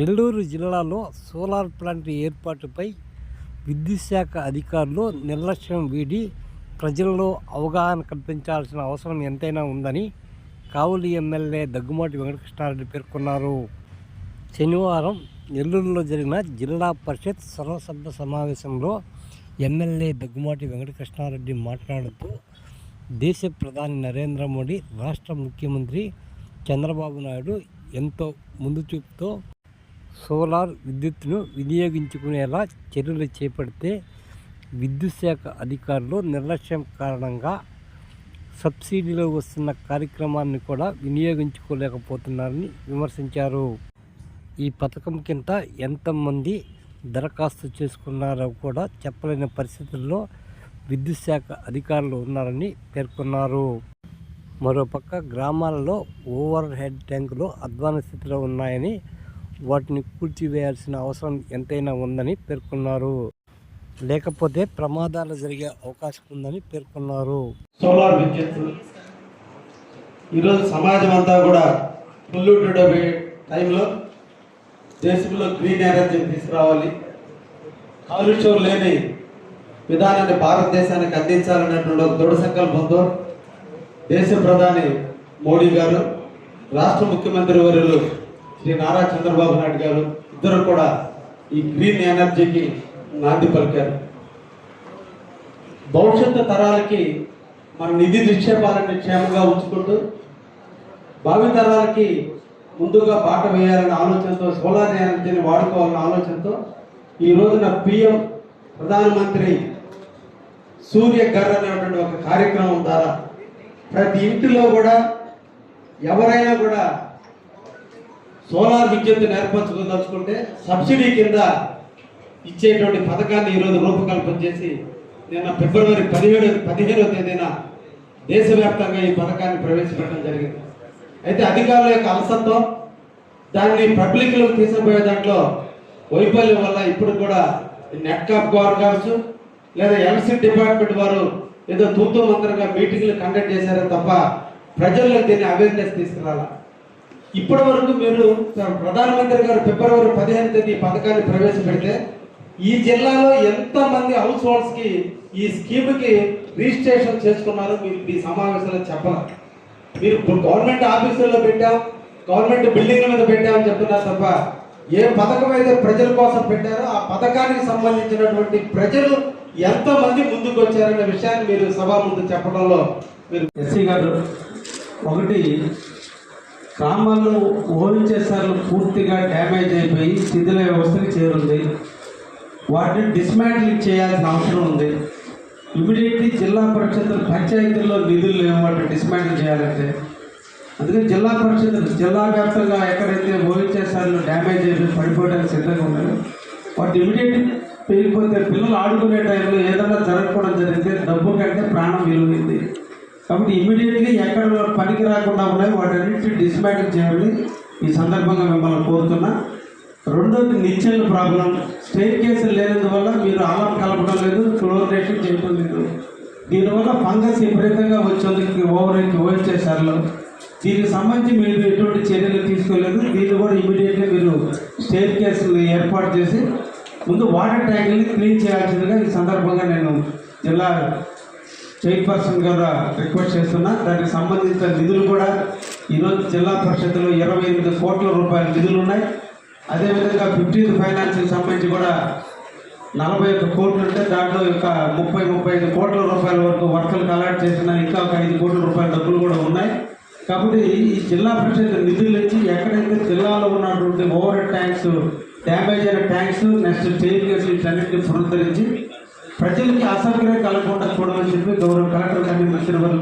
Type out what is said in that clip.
నెల్లూరు జిల్లాలో solar plant ఏర్పాటుపై విద్యుత్ శాఖ అధికారులు నిర్లక్ష్యం వీడి ప్రజల్లో అవగాహన కల్పించాల్సిన అవసరం ఎంతైనా ఉందని కావులి ఎమ్మెల్యే దగ్గుమాటి వెంకటకృష్ణారెడ్డి పేర్కొన్నారు. శనివారం నెల్లూరులో జరిగిన జిల్లా పరిషత్ సర్వసభ్య సమావేశంలో ఎమ్మెల్యే దగ్గుమాటి వెంకటకృష్ణారెడ్డి మాట్లాడుతూ దేశ ప్రధాని నరేంద్ర మోడీ రాష్ట్ర ముఖ్యమంత్రి చంద్రబాబు నాయుడు ఎంతో ముందు చూపుతో సోలార్ విద్యుత్తును వినియోగించుకునేలా చర్యలు చేపడితే విద్యుత్ శాఖ అధికారులు నిర్లక్ష్యం కారణంగా సబ్సిడీలో వస్తున్న కార్యక్రమాన్ని కూడా వినియోగించుకోలేకపోతున్నారని విమర్శించారు. ఈ పథకం కింద ఎంతమంది దరఖాస్తు చేసుకున్నారో కూడా చెప్పలేని పరిస్థితుల్లో విద్యుత్ శాఖ అధికారులు ఉన్నారని పేర్కొన్నారు. మరోపక్క గ్రామాలలో ఓవర్ హెడ్ ట్యాంకులు అధ్వాన స్థితిలో ఉన్నాయని వాటిని కూల్చివేయాల్సిన అవసరం ఎంతైనా ఉందని పేర్కొన్నారు. లేకపోతే ప్రమాదాలు జరిగే అవకాశం ఉందని పేర్కొన్నారు. సోలార్ విద్యుత్ ఈరోజు సమాజం అంతా కూడా పొల్యూటెడ్ అయ్యే టైంలో దేశంలో గ్రీన్ ఎనర్జీని తీసుకురావాలి. కాలుష్యం లేని విధానాన్ని భారతదేశానికి అందించాలనేటువంటి ఒక దృఢ సంకల్పంతో దేశ ప్రధాని మోడీ గారు రాష్ట్ర ముఖ్యమంత్రి వర్యులు శ్రీ నారా చంద్రబాబు నాయుడు గారు ఇద్దరు కూడా ఈ గ్రీన్ ఎనర్జీకి నాంది పలికారు. భవిష్యత్తు తరాలకి మన నిధి నిక్షేపాలని క్షేమంగా ఉంచుకుంటూ భావి తరాలకి ముందుగా బాట వేయాలనే ఆలోచనతో సోలార్ ఎనర్జీని వాడుకోవాలనే ఆలోచనతో ఈ రోజున పిఎం ప్రధానమంత్రి సూర్య ఘర్ అనేటువంటి ఒక కార్యక్రమం ద్వారా ప్రతి ఇంటిలో కూడా ఎవరైనా కూడా సోలార్ విద్యుత్ ఏర్పరచుకోదలుచుకుంటే సబ్సిడీ కింద ఇచ్చేటువంటి పథకాన్ని ఈరోజు రూపకల్పన చేసి నిన్న ఫిబ్రవరి పదిహేడు పదిహేడవ తేదీన దేశవ్యాప్తంగా ఈ పథకాన్ని ప్రవేశపెట్టడం జరిగింది. అయితే అధికారుల యొక్క అలసత్వం దాన్ని పబ్లిక్లో తీసుకుపోయే దాంట్లో వైఫల్యం వల్ల ఇప్పుడు కూడా నెట్ కాప్ వారు కావచ్చు లేదా ఎంసీ డిపార్ట్మెంట్ వారు ఏదో తూతూ మంత్రంగా మీటింగ్లు కండక్ట్ చేశారే తప్ప ప్రజల్లో దీన్ని అవేర్నెస్ తీసుకురాలా? ఇప్పటి వరకు మీరు ప్రధానమంత్రి గారు ఫిబ్రవరి పదిహేను తేదీ పథకాన్ని ప్రవేశపెడితే ఈ జిల్లాలో ఎంత మంది హౌస్ హోల్డ్స్కి ఈ స్కీమ్కి రిజిస్ట్రేషన్ చేసుకున్నారో మీరు ఈ సమావేశంలో చెప్పాలి. మీరు గవర్నమెంట్ ఆఫీసుల్లో పెట్టాం గవర్నమెంట్ బిల్డింగ్ల మీద పెట్టామని చెప్తున్నారు తప్ప ఏ పథకం అయితే ప్రజల కోసం పెట్టారో ఆ పథకానికి సంబంధించినటువంటి ప్రజలు ఎంతమంది ముందుకు వచ్చారనే విషయాన్ని మీరు సభ ముందు చెప్పడంలో మీరు ఎస్సీ గారు ఒకటి సామాన్లు ఓఎంచేసార్లు పూర్తిగా డ్యామేజ్ అయిపోయి శిథిల వ్యవస్థకి చేరుంది. వాటిని డిస్మాంటిల్ చేయాల్సిన అవసరం ఉంది. ఇమీడియట్లీ జిల్లా పరిషత్ పంచాయతీల్లో నిధులు లేవు వాటిని డిస్మాంటిల్ చేయాలంటే. అందుకని జిల్లా పరిషత్ జిల్లా వ్యాప్తంగా ఎక్కడైతే ఓఎంచేసార్లు డ్యామేజ్ అయిపోయి పడిపోవడానికి సిద్ధంగా ఉన్నాయో వాటి ఇమీడియట్ పెరిగిపోతే పిల్లలు ఆడుకునే టైంలో ఏదైనా జరగకపోవడం జరిగితే డబ్బు కంటే ప్రాణం విలువైంది. కాబట్టి ఇమీడియట్లీ ఎక్కడ పనికి రాకుండా ఉన్నాయి. వాటన్నిటిని డిస్మాంటిల్ చేయాలని ఈ సందర్భంగా మిమ్మల్ని కోరుతున్నా. రెండోది నిచ్చెన ప్రాబ్లం. స్టేట్ కేసులు లేనందువల్ల మీరు ఆలం కలపడం లేదు క్లోరినేషన్ చేయడం లేదు. దీనివల్ల ఫంగస్ విపరీతంగా వచ్చేందుకు ఓవర్ ఓవర్ చేశారు. దీనికి సంబంధించి మీరు ఎటువంటి చర్యలు తీసుకోలేదు. దీన్ని కూడా ఇమీడియట్గా మీరు స్టేట్ కేసులు ఏర్పాటు చేసి ముందు వాటర్ ట్యాంకుల్ని క్లీన్ చేయాల్సిందిగా ఈ సందర్భంగా నేను జిల్లా చైర్పర్సన్ గారు రిక్వెస్ట్ చేస్తున్నా దానికి సంబంధించిన నిధులు కూడా ఈరోజు జిల్లా పరిషత్లో ఇరవై ఎనిమిది కోట్ల రూపాయల నిధులు ఉన్నాయి. అదేవిధంగా ఫిఫ్టీన్త్ ఫైనాన్స్కి సంబంధించి కూడా నలభై ఒక్క కోట్లు ఉంటే దాంట్లో ఇంకా ముప్పై ముప్పై ఐదు కోట్ల రూపాయల వరకు వర్కర్లకు అలాట్ చేసిన ఇంకా ఒక ఐదు కోట్ల రూపాయల డబ్బులు కూడా ఉన్నాయి. కాబట్టి ఈ జిల్లా పరిషత్ నిధులు నుంచి ఎక్కడైతే జిల్లాలో ఉన్నటువంటి ఓవర్ ట్యాంక్స్ డ్యామేజ్ అయిన ట్యాంక్స్ నెక్స్ట్ స్టేట్ కేసులు వీటన్నిటిని పునరుద్ధరించి ప్రజలకి అసౌకర్యం కలగకుండా చూడమని చెప్పి గౌరవ కలెక్టర్ గారిని మంత్రి